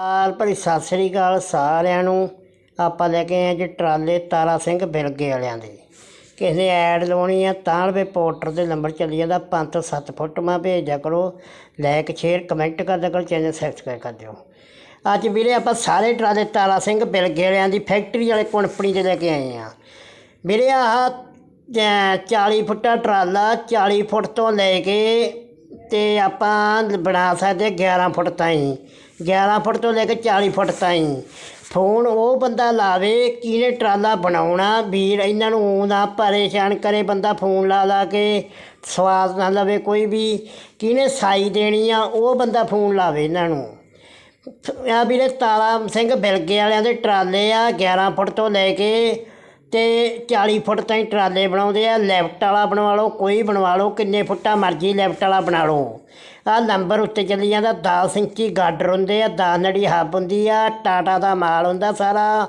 ਆਲ ਭਰੀ ਸਤਿ ਸ੍ਰੀ ਅਕਾਲ ਸਾਰਿਆਂ ਨੂੰ। ਆਪਾਂ ਲੈ ਕੇ ਆਏ ਜੀ ਟਰਾਲੇ ਤਾਰਾ ਸਿੰਘ ਬਿਲਗੇ ਵਾਲਿਆਂ ਦੇ। ਕਿਸੇ ਨੇ ਐਡ ਲਾਉਣੀ ਆ ਤਾਂ ਰੁਪਏ ਪੋਰਟਰ ਦੇ ਨੰਬਰ ਚੱਲੀ ਜਾਂਦਾ। 5 ਤੋਂ 7 ਫੁੱਟ ਮਾ ਭੇਜਿਆ ਕਰੋ। ਲਾਈਕ ਸ਼ੇਅਰ, ਕਮੈਂਟ ਕਰਦਿਆ ਕਰੋ, ਚੈਨਲ ਸਬਸਕ੍ਰਾਈਬ ਕਰ ਦਿਓ। ਅੱਜ ਵੀਰੇ ਆਪਾਂ ਸਾਰੇ ਟਰਾਲੇ ਤਾਰਾ ਸਿੰਘ ਬਿਲਗੇ ਵਾਲਿਆਂ ਦੀ ਫੈਕਟਰੀ ਵਾਲੇ ਕੰਪਨੀ ਦੇ ਲੈ ਕੇ ਆਏ ਆ। ਵੀਰੇ ਆਹ, ਅਹ 40 ਫੁੱਟਾ ਟਰਾਲਾ 40 ਫੁੱਟ ਤੋਂ ਲੈ ਕੇ ਤੇ ਆਪਾਂ ਬਣਾ ਸਕਦੇ 11 ਫੁੱਟ ਤਾਈਂ। 11 ਫੁੱਟ ਤੋਂ ਲੈ ਕੇ 40 ਫੁੱਟ ਤਾਈਂ। ਫੋਨ ਉਹ ਬੰਦਾ ਲਾਵੇ, ਕਿਹਨੇ ਟਰਾਲਾ ਬਣਾਉਣਾ? ਵੀਰ, ਇਹਨਾਂ ਨੂੰ ਊਂ ਨਾ ਪਰੇਸ਼ਾਨ ਕਰੇ ਬੰਦਾ ਫੋਨ ਲਾ ਲਾ ਕੇ, ਸਵਾਦ ਨਾ ਲਵੇ ਕੋਈ ਵੀ। ਕਿਹਨੇ ਸਾਈ ਦੇਣੀ ਆ, ਉਹ ਬੰਦਾ ਫੋਨ ਲਾਵੇ ਇਹਨਾਂ ਨੂੰ। ਆ ਵੀਰੇ ਤਾਰਾ ਸਿੰਘ ਬਿਲਗੇ ਵਾਲਿਆਂ ਦੇ ਟਰਾਲੇ ਆ 11 ਫੁੱਟ ਤੋਂ ਲੈ ਕੇ ਤੇ 40 ਫੁੱਟ ਤਾਈਂ ਟਰਾਲੇ ਬਣਾਉਂਦੇ ਆ ਲੈਫਟ ਵਾਲਾ ਬਣਵਾ ਲਓ ਕੋਈ ਬਣਵਾ ਲਓ ਕਿੰਨੇ ਫੁੱਟਾ ਮਰਜ਼ੀ ਲੈਫਟ ਵਾਲਾ ਬਣਾ ਲਓ। ਆ ਨੰਬਰ ਉੱਤੇ ਚੱਲੀ ਜਾਂਦਾ 10 ਇੰਚੀ ਗਾਡਰ ਹੁੰਦੇ ਆ 10 ਨੜੀ ਹੱਬ ਹੁੰਦੀ ਆ ਟਾਟਾ ਦਾ ਮਾਲ ਹੁੰਦਾ ਸਾਰਾ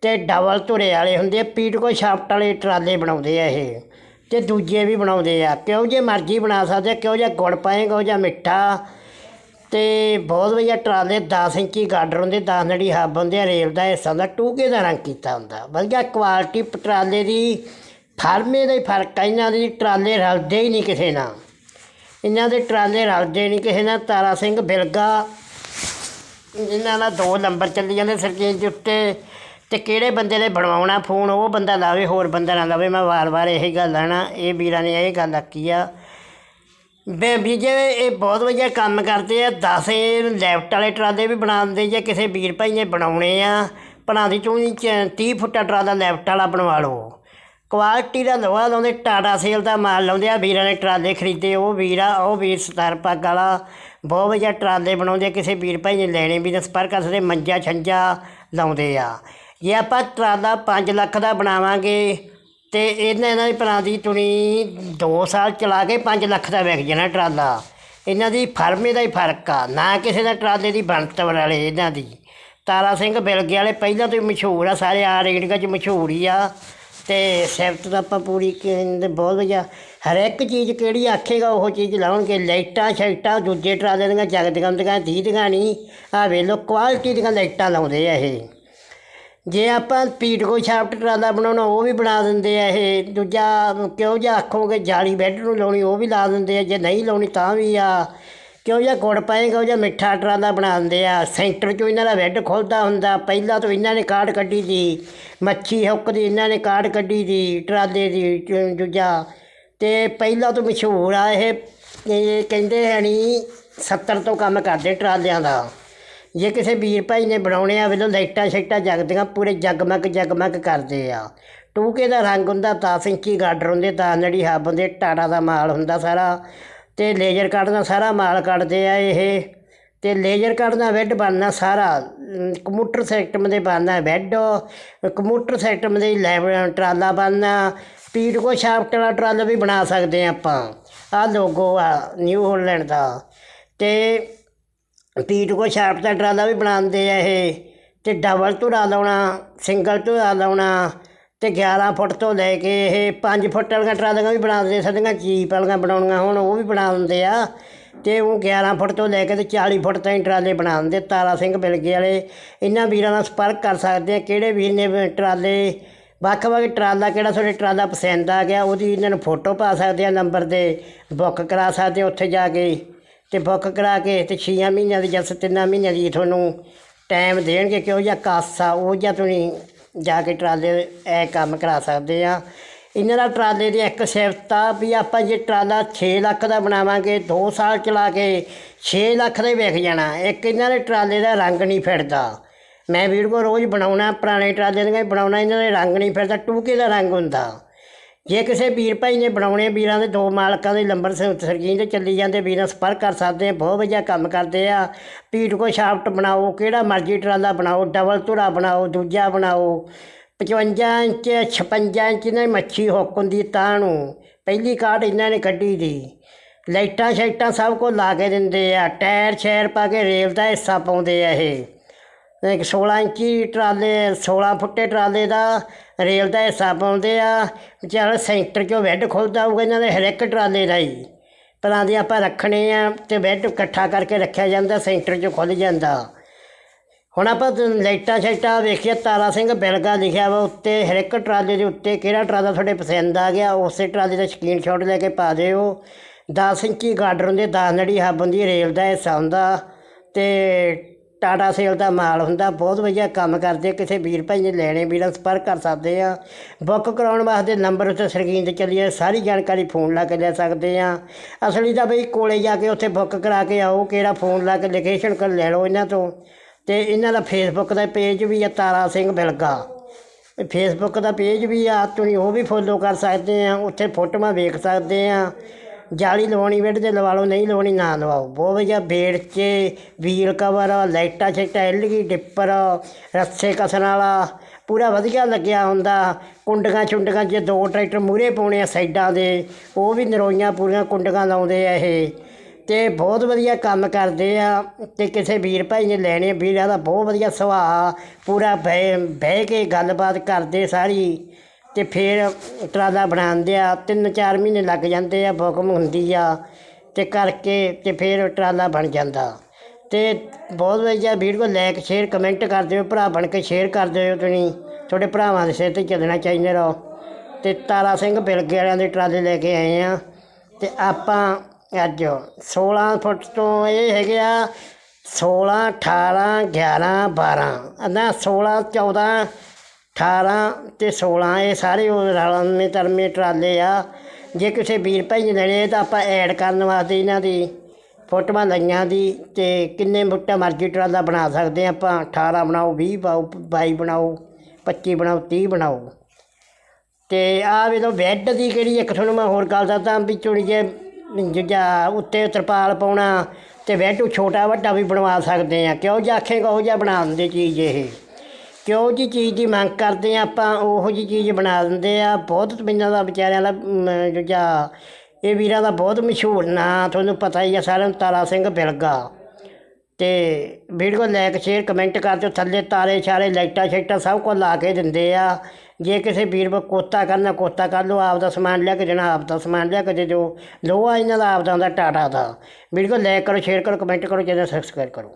ਤੇ ਡਬਲ ਧੁਰੇ ਵਾਲੇ ਹੁੰਦੇ ਆ ਪੀਟਕੋ ਸ਼ਾਫਟ ਵਾਲੇ ਟਰਾਲੇ ਬਣਾਉਂਦੇ ਆ ਇਹ ਤੇ ਦੂਜੇ ਵੀ ਬਣਾਉਂਦੇ ਆ। ਕਿਉਂ ਜੇ ਮਰਜ਼ੀ ਬਣਾ ਸਕਦੇ ਆ, ਕਿਉਂ ਜੇ ਗੁੜ ਪਾਏਗਾ ਉਹ ਜਾਂ ਮਿੱਠਾ ਤੇ ਬਹੁਤ ਵਧੀਆ ਟਰਾਲੇ 10 ਇੰਚੀ ਗਾਡਰ ਹੁੰਦੇ 10 ਨੜੀ ਹੱਬ ਹੁੰਦੇ ਆ, ਰੇਲ ਦਾ ਹਿੱਸਾ ਹੁੰਦਾ, ਟੂਕੇ ਦਾ ਰੰਗ ਕੀਤਾ ਹੁੰਦਾ। ਵਧੀਆ ਕੁਆਲਿਟੀ ਟਰਾਲੇ ਦੀ, ਫਰਮੇ ਦਾ ਹੀ ਫ਼ਰਕ ਆ, ਇਹਨਾਂ ਦੇ ਟਰਾਲੇ ਰਲਦੇ ਹੀ ਨਹੀਂ ਕਿਸੇ ਨਾਲ। ਇਹਨਾਂ ਦੇ ਟਰਾਲੇ ਰਲਦੇ ਨਹੀਂ ਕਿਸੇ ਨਾਲ, ਤਾਰਾ ਸਿੰਘ ਬਿਲਗਾ ਇਹਨਾਂ ਦਾ ਦੋ ਨੰਬਰ ਚੱਲੀ ਜਾਂਦੇ ਸਰਕੇਜ ਦੇ ਉੱਤੇ, ਤੇ ਕਿਹੜੇ ਬੰਦੇ ਨੇ ਬਣਵਾਉਣਾ ਫੋਨ, ਉਹ ਬੰਦਾ ਲਾਵੇ, ਹੋਰ ਬੰਦਾ ਨਾ ਲਾਵੇ, ਮੈਂ ਵਾਰ-ਵਾਰ ਇਹੀ ਗੱਲ ਆਣਾ ਇਹ ਵੀਰਾਂ ਨੇ ਇਹ ਗੱਲ ਆਖੀ ਆ ਬੇ ਵੀ ਇਹ ਬਹੁਤ ਵਧੀਆ ਕੰਮ ਕਰਦੇ ਆ। 10 ਲੈਫਟ ਵਾਲੇ ਟਰਾਲੇ ਵੀ ਬਣਾਉਂਦੇ ਜੇ ਕਿਸੇ ਵੀਰ ਭਾਈ ਨੇ ਬਣਾਉਣੇ ਆ। ਭਣਾ ਦੀ ਤੂੰ 30 ਫੁੱਟਾ ਟਰਾਲਾ ਲੈਫਟ ਵਾਲਾ ਬਣਵਾ ਲਓ। ਕੁਆਲਿਟੀ ਦਾ ਲੋਹਾ ਲਾਉਂਦੇ ਟਾਟਾ ਸੇਲ ਦਾ ਮਾਲ ਲਾਉਂਦੇ ਆ। ਵੀਰਾਂ ਨੇ ਟਰਾਲੇ ਖਰੀਦੇ ਉਹ ਵੀਰ ਆ ਉਹ ਵੀਰ ਸਤਾਰ ਪੱਗ ਵਾਲਾ। ਬਹੁਤ ਵਧੀਆ ਟਰਾਲੇ ਬਣਾਉਂਦੇ ਆ, ਕਿਸੇ ਵੀਰ ਭਾਈ ਨੇ ਲੈਣੇ ਵੀ ਤਾਂ ਸੰਪਰਕ ਕਰ ਸਕਦੇ ਮੰਜਾ ਛੰਜਾ ਲਾਉਂਦੇ ਆ। ਜੇ ਆਪਾਂ ਟਰਾਲਾ 5 ਲੱਖ ਦਾ ਬਣਾਵਾਂਗੇ ਤੇ ਇਹਨਾਂ ਇਹਨਾਂ ਦੀ ਭਰਾ ਦੀ ਤੁਣੀ 2 ਸਾਲ ਚਲਾ ਕੇ 5 ਲੱਖ ਦਾ ਵਿਕ ਜਾਣਾ ਟਰਾਲਾ। ਇਹਨਾਂ ਦੀ ਫਰਮੇ ਦਾ ਹੀ ਫ਼ਰਕ ਆ, ਨਾ ਕਿਸੇ ਦਾ ਟਰਾਲੇ ਦੀ ਬਣਤਰ ਵਾਲੇ ਇਹਨਾਂ ਦੀ। ਤਾਰਾ ਸਿੰਘ ਬਿਲਗੇ ਵਾਲੇ ਪਹਿਲਾਂ ਤੋਂ ਹੀ ਮਸ਼ਹੂਰ ਆ, ਸਾਰੇ ਆ ਰੇੜੀਆਂ 'ਚ ਮਸ਼ਹੂਰ ਹੀ ਆ। ਤੇ ਸਿਫਤ ਤਾਂ ਆਪਾਂ ਪੂਰੀ ਕਹਿੰਦੇ ਬਹੁਤ ਵਧੀਆ। ਹਰ ਇੱਕ ਚੀਜ਼ ਕਿਹੜੀ ਆਖੇਗਾ, ਉਹ ਚੀਜ਼ ਲਾਉਣਗੇ। ਲਾਈਟਾਂ, ਸ਼ਾਈਟਾਂ, ਦੂਜੇ ਟਰਾਲੇ ਦੀਆਂ ਜਗਦੀਆਂ ਹੁੰਦੀਆਂ, ਦੀਦੀਆਂ ਨਹੀਂ। ਆ ਵੇਖ ਕੁਆਲਿਟੀ ਦੀਆਂ ਲਾਈਟਾਂ ਲਾਉਂਦੇ ਆ ਇਹ। ਜੇ ਆਪਾਂ ਪੀਟਕੋ ਛਾਪਟ ਟਰਾਲਾ ਬਣਾਉਣਾ, ਉਹ ਵੀ ਬਣਾ ਦਿੰਦੇ ਆ ਇਹ। ਦੂਜਾ ਕਿਉਂ ਜਿਹਾ ਆਖੋਗੇ ਜਾਲੀ ਬੈੱਡ ਨੂੰ ਲਾਉਣੀ, ਉਹ ਵੀ ਲਾ ਦਿੰਦੇ ਆ। ਜੇ ਨਹੀਂ ਲਾਉਣੀ ਤਾਂ ਵੀ ਆ। ਕਿਉਂ ਜਿਹਾ ਗੁੜ ਪਾਏਗਾ, ਉਹ ਜਿਹਾ ਮਿੱਠਾ ਟਰਾਲਾ ਬਣਾ ਦਿੰਦੇ ਆ। ਸੈਂਟਰ 'ਚੋਂ ਇਹਨਾਂ ਦਾ ਬੈੱਡ ਖੁੱਲਦਾ ਹੁੰਦਾ। ਪਹਿਲਾਂ ਤੋਂ ਇਹਨਾਂ ਨੇ ਕਾਢ ਕੱਢੀ ਦੀ ਮੱਛੀ ਹੁੱਕ ਦੀ ਇਹਨਾਂ ਨੇ ਕਾਢ ਕੱਢੀ ਦੀ ਟਰਾਲੇ ਦੀ ਟ- ਦੂਜਾ। ਤੇ ਪਹਿਲਾਂ ਤੋਂ ਮਸ਼ਹੂਰ ਆ ਇਹ। ਇਹ ਕਹਿੰਦੇ ਹੈ ਨਹੀਂ 70 ਤੋਂ ਕੰਮ ਕਰਦੇ ਟਰਾਲਿਆਂ ਦਾ। ਜੇ ਕਿਸੇ ਵੀਰ ਭਾਈ ਨੇ ਬਣਾਉਣੇ ਆ ਵੇਲੋ ਲਾਈਟਾਂ ਸ਼ਾਈਟਾਂ ਜਗਦੀਆਂ ਪੂਰੇ ਜਗਮਗ ਜਗਮਗ ਕਰਦੇ ਆ। ਟੂਕੇ ਦਾ ਰੰਗ ਹੁੰਦਾ 10 ਇੰਚੀ ਗਾਡਰ ਹੁੰਦੇ 10 ਨੜੀ ਹੱਬ ਹੁੰਦੇ ਟਾਟਾ ਦਾ ਮਾਲ ਹੁੰਦਾ ਸਾਰਾ। ਤੇ ਲੇਜ਼ਰ ਕੱਟ ਸਾਰਾ ਮਾਲ ਕੱਢਦੇ ਆ ਇਹ। ਤੇ ਲੇਜ਼ਰ ਕੱਢਣਾ ਵੈੱਡ ਬਣਨਾ ਸਾਰਾ। ਅਮ, ਕੰਪਿਊਟਰ ਸਿਸਟਮ ਦੇ ਬਣਨਾ ਵੈੱਡ ਕੰਪਿਊਟਰ ਸਿਸਟਮ ਦੇ ਲੈਬ ਟਰਾਲਾ ਬਣਨਾ। ਸਪੀਡ ਕੋ ਸ਼ਾਫਟ ਵਾਲਾ ਟਰਾਲਾ ਵੀ ਬਣਾ ਸਕਦੇ ਆ ਆਪਾਂ। ਆ ਲੋਗੋ ਆ ਨਿਊ ਹਾਲੈਂਡ ਦਾ। ਤੇ ਪੀਟ ਕੋ ਸ਼ਾਰਪ ਦਾ ਟਰਾਲਾ ਵੀ ਬਣਾਉਂਦੇ ਆ ਇਹ, ਤੇ ਡਬਲ ਧੁਰਾ ਲਾਉਣਾ, ਸਿੰਗਲ ਧੁਰਾ ਲਾਉਣਾ, ਤੇ 11 ਫੁੱਟ ਤੋਂ ਲੈ ਕੇ ਇਹ 5 ਫੁੱਟ ਵਾਲੀਆਂ ਟਰਾਲੀਆਂ ਵੀ ਬਣਾ ਦਿੰਦੇ ਸਦੀਆਂ ਚੀਪ ਵਾਲੀਆਂ ਬਣਾਉਣੀਆਂ ਹੁਣ, ਉਹ ਵੀ ਬਣਾ ਦਿੰਦੇ ਆ। ਤੇ ਉਹ 11 ਫੁੱਟ ਤੋਂ ਲੈ ਕੇ ਤੇ 40 ਫੁੱਟ ਤਾਈਂ ਟਰਾਲੇ ਬਣਾ ਦਿੰਦੇ ਤਾਰਾ ਸਿੰਘ ਬਿਲਗੇ ਵਾਲੇ। ਇਹਨਾਂ ਵੀਰਾਂ ਨਾਲ ਸੰਪਰਕ ਕਰ ਸਕਦੇ ਆ, ਕਿਹੜੇ ਵੀਰ ਨੇ ਟਰਾਲੇ ਵੱਖ ਵੱਖ ਟਰਾਲਾ, ਕਿਹੜਾ ਤੁਹਾਡੇ ਟਰਾਲਾ ਪਸੰਦ ਆ ਗਿਆ, ਉਹਦੀ ਇਹਨਾਂ ਨੂੰ ਫੋਟੋ ਪਾ ਸਕਦੇ ਆ, ਨੰਬਰ ਦੇ, ਬੁੱਕ ਕਰਾ ਸਕਦੇ ਉੱਥੇ ਜਾ ਕੇ। ਤੇ ਬੁੱਕ ਕਰਾ ਕੇ ਤੇ 6 ਮਹੀਨਿਆਂ ਦੀ ਜਾਂ 3 ਮਹੀਨਿਆਂ ਦੀ ਤੁਹਾਨੂੰ ਟਾਈਮ ਦੇਣਗੇ ਕਿ ਉਹ ਜਾਂ ਕਾਸਾ, ਉਹ ਜਾਂ ਤੁਸੀਂ ਜਾ ਕੇ ਟਰਾਲੇ ਇਹ ਕੰਮ ਕਰਾ ਸਕਦੇ ਆ। ਇਹਨਾਂ ਦਾ ਟਰਾਲੇ ਦੀ ਇੱਕ ਸਿਫਤ ਆ ਵੀ ਆਪਾਂ ਜੇ ਟਰਾਲਾ 6 ਲੱਖ ਦਾ ਬਣਾਵਾਂਗੇ 2 ਸਾਲ ਚਲਾ ਕੇ 6 ਲੱਖ ਦਾ ਹੀ ਵਿਕ ਜਾਣਾ। ਇੱਕ ਇਹਨਾਂ ਦੇ ਟਰਾਲੇ ਦਾ ਰੰਗ ਨਹੀਂ ਫਿਰਦਾ। ਮੈਂ ਵੀਡੀਓ ਰੋਜ਼ ਬਣਾਉਣਾ, ਪੁਰਾਣੇ ਟਰਾਲੇ ਦੀਆਂ ਹੀ ਬਣਾਉਣਾ, ਇਹਨਾਂ ਦੇ ਰੰਗ ਨਹੀਂ ਫਿਰਦਾ, ਟੂਕੇ ਦਾ ਰੰਗ ਹੁੰਦਾ। ਜੇ ਕਿਸੇ ਵੀਰ ਭਾਈ ਨੇ ਬਣਾਉਣੇ ਵੀਰਾਂ ਦੇ ਦੋ ਮਾਲਕਾਂ ਦੇ ਨੰਬਰ ਸਰਜੀਨ ਤੇ ਚੱਲੀ ਜਾਂਦੇ, ਵੀਰਾਂ ਸੰਪਰਕ ਕਰ ਸਕਦੇ ਆ, ਬਹੁਤ ਵਧੀਆ ਕੰਮ ਕਰਦੇ ਆ। ਪੀਟ ਕੋ ਸ਼ਾਫਟ ਬਣਾਓ, ਕਿਹੜਾ ਮਰਜ਼ੀ ਟਰਾਲਾ ਬਣਾਓ, ਡਬਲ ਧੁਰਾ ਬਣਾਓ, ਦੂਜਾ ਬਣਾਓ। 55 ਇੰਚ 56 ਇੰਚ ਨਾਲ ਮੱਛੀ ਹੁੱਕ ਹੁੰਦੀ ਤਾਂ ਨੂੰ। ਪਹਿਲੀ ਕਾਰਡ ਇਹਨਾਂ ਨੇ ਕੱਢੀ ਦੀ। ਲਾਈਟਾਂ ਸ਼ਾਈਟਾਂ ਸਭ ਕੁਝ ਲਾ ਕੇ ਦਿੰਦੇ ਆ, ਟਾਇਰ ਸ਼ੈਰ ਪਾ ਕੇ ਰੇਲ ਦਾ ਹਿੱਸਾ ਪਾਉਂਦੇ ਆ ਇਹ। 16 ਇੰਚੀ ਟਰਾਲੇ 16 ਫੁੱਟੇ ਟਰਾਲੇ ਦਾ ਰੇਲ ਦਾ ਹਿੱਸਾ ਪਾਉਂਦੇ ਆ। ਵਿਚਾਰ ਸੈਂਟਰ 'ਚੋਂ ਬੈੱਡ ਖੁੱਲਦਾ ਹੋਊਗਾ ਇਹਨਾਂ ਦੇ, ਹਰ ਇੱਕ ਟਰਾਲੇ ਦਾ ਹੀ। ਪਲਾਂ ਦੇ ਆਪਾਂ ਰੱਖਣੇ ਆ ਤੇ ਬੈੱਡ ਇਕੱਠਾ ਕਰਕੇ ਰੱਖਿਆ ਜਾਂਦਾ, ਸੈਂਟਰ 'ਚੋਂ ਖੁੱਲ ਜਾਂਦਾ। ਹੁਣ ਆਪਾਂ ਲਾਈਟਾਂ ਸ਼ਾਈਟਾਂ ਵੇਖੀਏ, ਤਾਰਾ ਸਿੰਘ ਬਿਲਗਾ ਲਿਖਿਆ ਵਾ ਉੱਤੇ, ਹਰ ਇੱਕ ਟਰਾਲੇ ਦੇ ਉੱਤੇ ਕਿਹੜਾ ਟਰਾਲਾ ਤੁਹਾਡੇ ਪਸੰਦ ਆ ਗਿਆ, ਉਸੇ ਟਰਾਲੇ ਦਾ ਸਕਰੀਨਸ਼ਾਟ ਲੈ ਕੇ ਪਾ ਦਿਓ। 10 ਇੰਚੀ ਗਾਰਡਰ ਹੁੰਦੇ 10 ਨੜੀ ਹੱਬ ਹੁੰਦੀ, ਰੇਲ ਦਾ ਹਿੱਸਾ ਹੁੰਦਾ। ਤੇ ਟਾਟਾ ਸੇਲ ਦਾ ਮਾਲ ਹੁੰਦਾ, ਬਹੁਤ ਵਧੀਆ ਕੰਮ ਕਰਦੇ ਕਿਸੇ ਵੀਰ ਭਾਈ ਨੇ ਲੈਣੇ, ਵੀਰਾਂ ਸੰਪਰਕ ਕਰ ਸਕਦੇ ਆ। ਬੁੱਕ ਕਰਾਉਣ ਵਾਸਤੇ ਨੰਬਰ ਉੱਤੇ ਸਕਰੀਨ ਤੇ ਚੱਲੀਏ ਸਾਰੀ ਜਾਣਕਾਰੀ ਫੋਨ ਲਾ ਕੇ ਲੈ ਸਕਦੇ ਆ। ਅਸਲੀ ਤਾਂ ਬਈ ਕੋਲੇ ਜਾ ਕੇ ਉੱਥੇ ਬੁੱਕ ਕਰਾ ਕੇ ਆਓ, ਕਿਹੜਾ ਫੋਨ ਲਾ ਕੇ ਲੋਕੇਸ਼ਨ ਕਰ ਲੈ ਲਓ ਇਹਨਾਂ ਤੋਂ। ਤੇ ਇਹਨਾਂ ਦਾ ਫੇਸਬੁੱਕ ਦਾ ਪੇਜ ਵੀ ਆ, ਤਾਰਾ ਸਿੰਘ ਬਿਲਗਾ। ਫੇਸਬੁੱਕ ਦਾ ਪੇਜ ਵੀ ਆ, ਤੁਸੀਂ ਉਹ ਵੀ ਫੋਲੋ ਕਰ ਸਕਦੇ ਆ, ਉੱਥੇ ਫੋਟੋਆਂ ਵੇਖ ਸਕਦੇ ਆ। ਜਾਲੀ ਲਵਾਉਣੀ ਬੈੱਡ ਤੇ ਲਵਾ ਲਓ, ਨਹੀਂ ਲਵਾਉਣੀ ਨਾ ਲਵਾਓ। ਬਹੁਤ ਵਧੀਆ ਬੇੜ 'ਚ ਵੀਲ ਕਵਰ, ਲਾਈਟਾਂ ਛੇਟਾਂ ਐਲਗੀ ਡਿੱਪਰ, ਰੱਸੇ ਕਸਣ ਵਾਲਾ, ਪੂਰਾ ਵਧੀਆ ਲੱਗਿਆ ਹੁੰਦਾ। ਕੁੰਡਕਾਂ ਚੁੰਡੀਆਂ ਜੇ ਦੋ ਟਰੈਕਟਰ ਮੂਰੇ ਪਾਉਣੇ ਆ ਸਾਈਡਾਂ ਦੇ, ਉਹ ਵੀ ਨਰੋਈਆਂ ਪੂਰੀਆਂ ਕੁੰਡਕਾਂ ਲਾਉਂਦੇ ਆ ਇਹ। ਤੇ ਬਹੁਤ ਵਧੀਆ ਕੰਮ ਕਰਦੇ ਆ, ਤੇ ਕਿਸੇ ਵੀਰ ਭਾਈ ਨੇ ਲੈਣੇ ਵੀਰਾਂ ਦਾ ਬਹੁਤ ਵਧੀਆ ਸੁਭਾਅ ਪੂਰਾ ਬਹਿ ਬਹਿ ਕੇ ਗੱਲਬਾਤ ਕਰਦੇ ਸਾਰੀ। ਅਤੇ ਫਿਰ ਟਰਾਲਾ ਬਣਾਉਂਦੇ ਆ, ਤਿੰਨ ਚਾਰ ਮਹੀਨੇ ਲੱਗ ਜਾਂਦੇ ਆ, ਬੁਕਮ ਹੁੰਦੀ ਆ ਅਤੇ ਕਰਕੇ ਅਤੇ ਫਿਰ ਟਰਾਲਾ ਬਣ ਜਾਂਦਾ। ਅਤੇ ਬਹੁਤ ਵਧੀਆ ਵੀਡੀਓ ਲਾਈਕ ਸ਼ੇਅਰ ਕਮੈਂਟ ਕਰ ਦਿਓ, ਭਰਾ ਬਣ ਕੇ ਸ਼ੇਅਰ ਕਰ ਦਿਓ ਤੁਸੀਂ, ਤੁਹਾਡੇ ਭਰਾਵਾਂ ਦੇ ਸਿਰ ਤੇ ਚੱਲਣਾ ਚਾਹੀਦਾ ਰਹੋ। ਅਤੇ ਤਾਰਾ ਸਿੰਘ ਬਿਲਗੇ ਵਾਲਿਆਂ ਦੇ ਟਰਾਲੇ ਲੈ ਕੇ ਆਏ ਆ। ਅਤੇ ਆਪਾਂ ਅੱਜ 16 ਫੁੱਟ ਤੋਂ ਇਹ ਹੈਗੇ ਆ 16 18 11 12 ਨਾ 16 14 18 ਤੇ 16 ਇਹ ਸਾਰੇ ਉਹ ਰਲਵੇਂ ਤਰਮੇ ਟਰਾਲੇ ਆ। ਜੇ ਕਿਸੇ ਵੀਰ ਭਾਈ ਨੇ ਲੈਣੇ ਤਾਂ ਆਪਾਂ ਐਡ ਕਰਨ ਵਾਸਤੇ ਇਹਨਾਂ ਦੀ ਫੋਟੋਆਂ ਲਈਆਂ ਦੀ ਤੇ ਕਿੰਨੇ ਫੁੱਟਾ ਮਰਜ਼ੀ ਟਰਾਲਾ ਬਣਾ ਸਕਦੇ ਆ ਆਪਾਂ। 18 ਬਣਾਓ 20 ਪਾਓ 22 ਬਣਾਓ 25 ਬਣਾਓ 30 ਬਣਾਓ। ਤੇ ਆ ਵੇਖੋ ਬੈੱਡ ਦੀ ਕਿਹੜੀ ਇੱਕ ਤੁਹਾਨੂੰ ਮੈਂ ਹੋਰ ਗੱਲ ਦੱਸਦਾ ਵੀ ਚੁਣੀ ਜੇ ਜਿਹਾ ਉੱਤੇ ਤਰਪਾਲ ਪਾਉਣਾ ਤੇ ਬੈੱਡ ਛੋਟਾ ਵੱਡਾ ਵੀ ਬਣਵਾ ਸਕਦੇ ਆ ਕਿਉਂ ਜੇ ਆਖੇਗਾ ਉਹ ਜਿਹਾ ਬਣਾ ਦਿੰਦੇ ਚੀਜ਼ ਇਹ। ਕਿਉਂ ਜੀ ਚੀਜ਼ ਦੀ ਮੰਗ ਕਰਦੇ ਆ? ਆਪਾਂ ਉਹੋ ਜੀ ਚੀਜ਼ ਬਣਾ ਦਿੰਦੇ ਆ। ਬਹੁਤ ਇਹਨਾਂ ਦਾ ਵਿਚਾਰਿਆਂ ਦਾ ਜਿਹੜਾ ਇਹ ਵੀਰਾਂ ਦਾ ਬਹੁਤ ਮਸ਼ਹੂਰ ਨਾਂ ਤੁਹਾਨੂੰ ਪਤਾ ਹੀ ਆ, ਸਾਰਿਆਂ ਨੂੰ ਤਾਰਾ ਸਿੰਘ ਬਿਲਗਾ ਤੇ ਵੀਡੀਓ ਲਾਈਕ, ਸ਼ੇਅਰ, ਕਮੈਂਟ ਕਰ ਦਿਓ। ਥੱਲੇ ਤਾਰੇ ਛਾਰੇ, ਲਾਈਟਾਂ ਸ਼ਾਈਟਾਂ ਸਭ ਕੁਝ ਲਾ ਕੇ ਦਿੰਦੇ ਆ। ਜੇ ਕਿਸੇ ਵੀਰ ਕੋ ਕੋਤਾ ਕਰਨਾ, ਕੋਤਾ ਕਰ ਲਓ, ਆਪ ਦਾ ਸਮਾਨ ਲਿਆ ਕੇ ਦੇਣਾ, ਆਪ ਦਾ ਸਮਾਨ ਲਿਆ ਕੇ ਦੇ ਦਿਓ। ਲੋਹਾ ਇਹਨਾਂ ਦਾ, ਆਪ ਦਾ ਹੁੰਦਾ, ਟਾਟਾ ਦਾ। ਵੀਡੀਓ ਲਾਈਕ ਕਰੋ, ਸ਼ੇਅਰ ਕਰੋ, ਕਮੈਂਟ ਕਰੋ ਜਿਹਦਾ ਸਬਸਕ੍ਰਾਈਬ ਕਰੋ।